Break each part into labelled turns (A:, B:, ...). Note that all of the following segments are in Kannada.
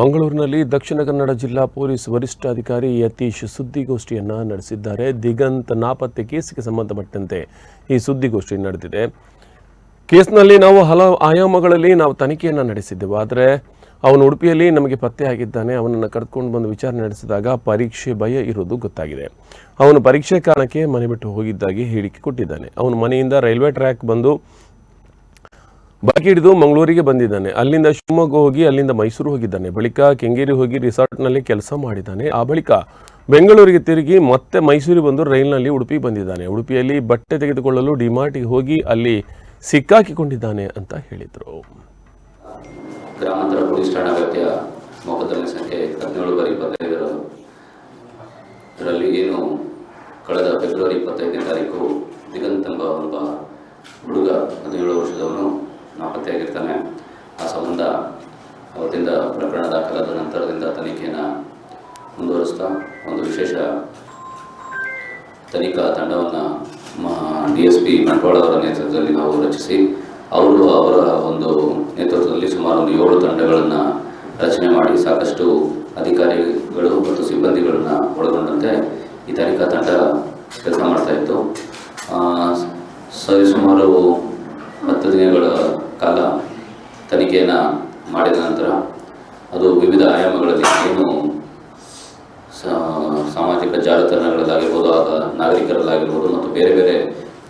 A: ಮಂಗಳೂರಿನಲ್ಲಿ ದಕ್ಷಿಣ ಕನ್ನಡ ಜಿಲ್ಲಾ ಪೊಲೀಸ್ ವರಿಷ್ಠಾಧಿಕಾರಿ ಯತೀಶ್ ಸುದ್ದಿಗೋಷ್ಠಿಯನ್ನು ನಡೆಸಿದ್ದಾರೆ. ದಿಗಂತ್ ನಾಪತ್ತೆ ಕೇಸಿಗೆ ಸಂಬಂಧಪಟ್ಟಂತೆ ಈ ಸುದ್ದಿಗೋಷ್ಠಿ ನಡೆದಿದೆ. ಕೇಸ್ನಲ್ಲಿ ನಾವು ಹಲವು ಆಯಾಮಗಳಲ್ಲಿ ನಾವು ತನಿಖೆಯನ್ನು ನಡೆಸಿದ್ದೆವು. ಆದರೆ ಅವನು ಉಡುಪಿಯಲ್ಲಿ ನಮಗೆ ಪತ್ತೆಯಾಗಿದ್ದಾನೆ ಅವನನ್ನು ಕರೆದುಕೊಂಡು ಬಂದು ವಿಚಾರಣೆ ನಡೆಸಿದಾಗ ಪರೀಕ್ಷೆ ಭಯ ಇರೋದು ಗೊತ್ತಾಗಿದೆ. ಅವನು ಪರೀಕ್ಷೆ ಕಾರಣಕ್ಕೆ ಮನೆ ಬಿಟ್ಟು ಹೋಗಿದ್ದಾಗಿ ಹೇಳಿಕೆ ಕೊಟ್ಟಿದ್ದಾನೆ. ಅವನು ಮನೆಯಿಂದ ರೈಲ್ವೆ ಟ್ರ್ಯಾಕ್ ಬಂದು ಬೈಕ್ ಹಿಡಿದು ಮಂಗಳೂರಿಗೆ ಬಂದಿದ್ದಾನೆ. ಅಲ್ಲಿಂದ ಶಿವಮೊಗ್ಗ ಹೋಗಿ ಅಲ್ಲಿಂದ ಮೈಸೂರು ಹೋಗಿದ್ದಾನೆ. ಬಳಿಕ ಕೆಂಗೇರಿ ಹೋಗಿ ರಿಸಾರ್ಟ್ನಲ್ಲಿ ಕೆಲಸ ಮಾಡಿದ್ದಾನೆ. ಆ ಬಳಿಕ ಬೆಂಗಳೂರಿಗೆ ತಿರುಗಿ ಮತ್ತೆ ಮೈಸೂರಿಗೆ ಬಂದು ರೈಲ್ನಲ್ಲಿ ಉಡುಪಿ ಬಂದಿದ್ದಾನೆ. ಉಡುಪಿಯಲ್ಲಿ ಬಟ್ಟೆ ತೆಗೆದುಕೊಳ್ಳಲು ಡಿಮಾರ್ಟಿಗೆ ಹೋಗಿ ಅಲ್ಲಿ ಸಿಕ್ಕಾಕಿಕೊಂಡಿದ್ದಾನೆ ಅಂತ ಹೇಳಿದರು.
B: ಗ್ರಾಮಾಂತರ ಪೊಲೀಸ್ ಠಾಣಾ ವ್ಯಾಪ್ತಿಯ ಮೊಕದ್ದಮೆ ಸಂಖ್ಯೆ ಹದಿನೇಳು ಬಾರಿ ಇಪ್ಪತ್ತೈದರ ಇದರಲ್ಲಿ ಏನು ಕಳೆದ ಫೆಬ್ರವರಿ ಇಪ್ಪತ್ತೈದನೇ ತಾರೀಕು ದಿಗಂತ್ ಎಂಬ ಒಬ್ಬ ಹುಡುಗ, ಹದಿನೇಳು ವರ್ಷದವನು ನಾಪತ್ತೆಯಾಗಿರ್ತಾನೆ. ಆ ಸಂಬಂಧ ಅವತ್ತಿಂದ ಪ್ರಕರಣ ದಾಖಲಾದ ನಂತರದಿಂದ ತನಿಖೆಯನ್ನು ಮುಂದುವರಿಸ್ತಾ ಒಂದು ವಿಶೇಷ ತನಿಖಾ ತಂಡವನ್ನು ಡಿ ಎಸ್ ಪಿ ಬಂಟ್ವಾಳವರ ನೇತೃತ್ವದಲ್ಲಿ ನಾವು ರಚಿಸಿ ಅವರು ಅವರ ಒಂದು ನೇತೃತ್ವದಲ್ಲಿ ಸುಮಾರು ಒಂದು ಏಳು ತಂಡಗಳನ್ನು ರಚನೆ ಮಾಡಿ ಸಾಕಷ್ಟು ಅಧಿಕಾರಿಗಳು ಮತ್ತು ಸಿಬ್ಬಂದಿಗಳನ್ನು ಒಳಗೊಂಡಂತೆ ಈ ತನಿಖಾ ತಂಡ ಕೆಲಸ ಮಾಡ್ತಾ ಇತ್ತು. ಆ, ಸರಿ ಸುಮಾರು ಹತ್ತು ದಿನಗಳ ಕಾಲ ತನಿಖೆಯನ್ನು ಮಾಡಿದ ನಂತರ ಅದು ವಿವಿಧ ಆಯಾಮಗಳಲ್ಲಿ ಏನು ಸಾಮಾಜಿಕ ಜಾಲತಾಣಗಳಲ್ಲಾಗಿರ್ಬೋದು ಆಗ ನಾಗರಿಕರಲ್ಲಾಗಿರ್ಬೋದು ಮತ್ತು ಬೇರೆ ಬೇರೆ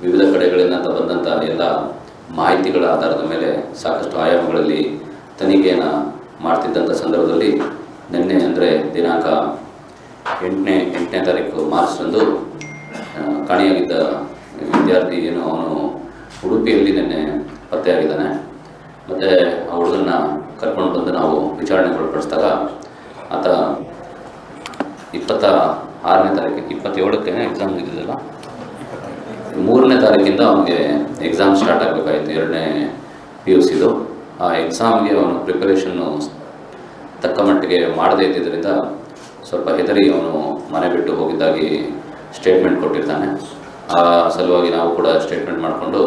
B: ವಿವಿಧ ಕಡೆಗಳಿಂದ ಬಂದಂಥ ಎಲ್ಲ ಮಾಹಿತಿಗಳ ಆಧಾರದ ಮೇಲೆ ಸಾಕಷ್ಟು ಆಯಾಮಗಳಲ್ಲಿ ತನಿಖೆಯನ್ನು ಮಾಡ್ತಿದ್ದಂಥ ಸಂದರ್ಭದಲ್ಲಿ ನಿನ್ನೆ ಅಂದರೆ ದಿನಾಂಕ ಎಂಟನೇ ಎಂಟನೇ ತಾರೀಕು ಮಾರ್ಚ್ರಂದು ಆ, ಕಾಣೆಯಾಗಿದ್ದ ವಿದ್ಯಾರ್ಥಿ ಏನು ಅವನು ಉಡುಪಿಯಲ್ಲಿ ನಿನ್ನೆ ಪತ್ತೆಯಾಗಿದ್ದಾನೆ ಮತ್ತು ಆ ಹುಡುಗನ್ನ ಕರ್ಕೊಂಡು ಬಂದು ನಾವು ವಿಚಾರಣೆ ಒಳಪಡಿಸಿದಾಗ ಆತ ಇಪ್ಪತ್ತ ಆರನೇ ತಾರೀಕು ಇಪ್ಪತ್ತೇಳಕ್ಕೆ ಎಕ್ಸಾಮ್ ಇದ್ದಿದ್ದಲ್ಲ ಮೂರನೇ ತಾರೀಕಿಂದ ಅವನಿಗೆ ಎಕ್ಸಾಮ್ ಸ್ಟಾರ್ಟ್ ಆಗಬೇಕಾಯಿತು, ಎರಡನೇ ಪಿ ಯು ಸಿದು ಆ ಎಕ್ಸಾಮ್ಗೆ ಅವನು ಪ್ರಿಪರೇಷನ್ನು ತಕ್ಕ ಮಟ್ಟಿಗೆ ಮಾಡದೇ ಇದ್ದಿದ್ದರಿಂದ ಸ್ವಲ್ಪ ಹೆದರಿ ಅವನು ಮನೆ ಬಿಟ್ಟು ಹೋಗಿದ್ದಾಗಿ ಸ್ಟೇಟ್ಮೆಂಟ್ ಕೊಟ್ಟಿರ್ತಾನೆ. ಆ ಸಲುವಾಗಿ ನಾವು ಕೂಡ ಸ್ಟೇಟ್ಮೆಂಟ್ ಮಾಡಿಕೊಂಡು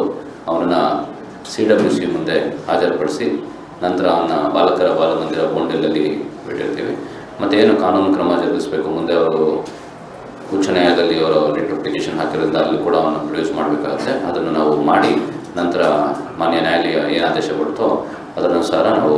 B: ಅವನನ್ನು ಸಿ ಡಬ್ಲ್ಯೂ ಸಿ ಮುಂದೆ ಹಾಜರುಪಡಿಸಿ ನಂತರ ಅವನ ಬಾಲಕರ ಬಾಲಮಂದಿರ ಬೋಂಡೆಲಲ್ಲಿ ಬಿಟ್ಟಿರ್ತೀವಿ. ಏನು ಕಾನೂನು ಕ್ರಮ ಜರುಗಿಸಬೇಕು ಮುಂದೆ ಅವರು ಉಚ್ಚ ನ್ಯಾಯಾಲಯದಲ್ಲಿ ಅವರು ರಿಟ್ ಅಪ್ಲಿಕೇಶನ್ ಹಾಕಿರೋದ್ರಿಂದ ಅಲ್ಲಿ ಕೂಡ ಅವನ್ನು ಪ್ರೊಡ್ಯೂಸ್ ಮಾಡಬೇಕಾಗುತ್ತೆ. ಅದನ್ನು ನಾವು ಮಾಡಿ ನಂತರ ಮಾನ್ಯ ನ್ಯಾಯಾಲಯ ಏನು ಆದೇಶ ಕೊಡ್ತೋ ಅದರನುಸಾರ ನಾವು